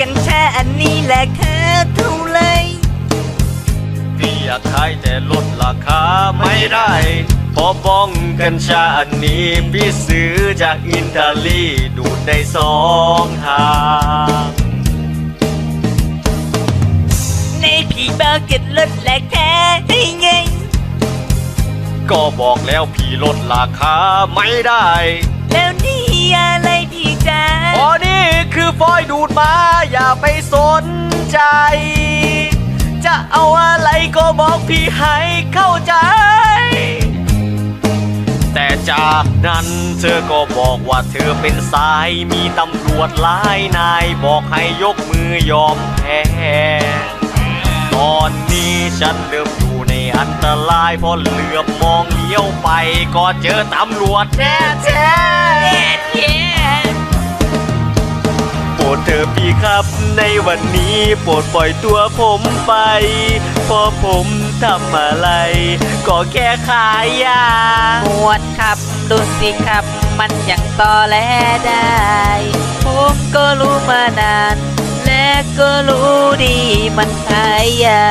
กัญชาอันนี้แหละค่าเท่าไหรพี่อยากขายแต่ลดราคาไม่ได้เพอบ้องกัญชาอันนี้พี่ซื้อจากอินเตาลีดูดได้สองทางในพี่บอกจะลดราคาให้ไง ก็บอกแล้วพี่ลดราคาไม่ได้ แล้วนี่อะไรพี่จ๋าพอนี่คือ ฟอยดูดมาอย่าไปสนใจ จะเอาอะไรก็บอกพี่ให้เข้าใจ แต่จากนั้นเธอก็บอกว่าเธอเป็นสายมีตำรวจหลายนายบอกให้ยกมือยอมแพ้ตอนนี้ฉันเริ่มอยู่ในอันตรายเพราะเหลือบมองเลี้ยวไป ก็เจอตำรวจแท้แท้ อพี่ครับในวันนี้โปรดปล่อยตัวผมไปเพราะผมทำอะไร ก็แค่ขายยาหมวดครับดูสิครับ มันยังต่อแลได้ ผมก็รู้มานาน และก็รู้ดีมันขายยา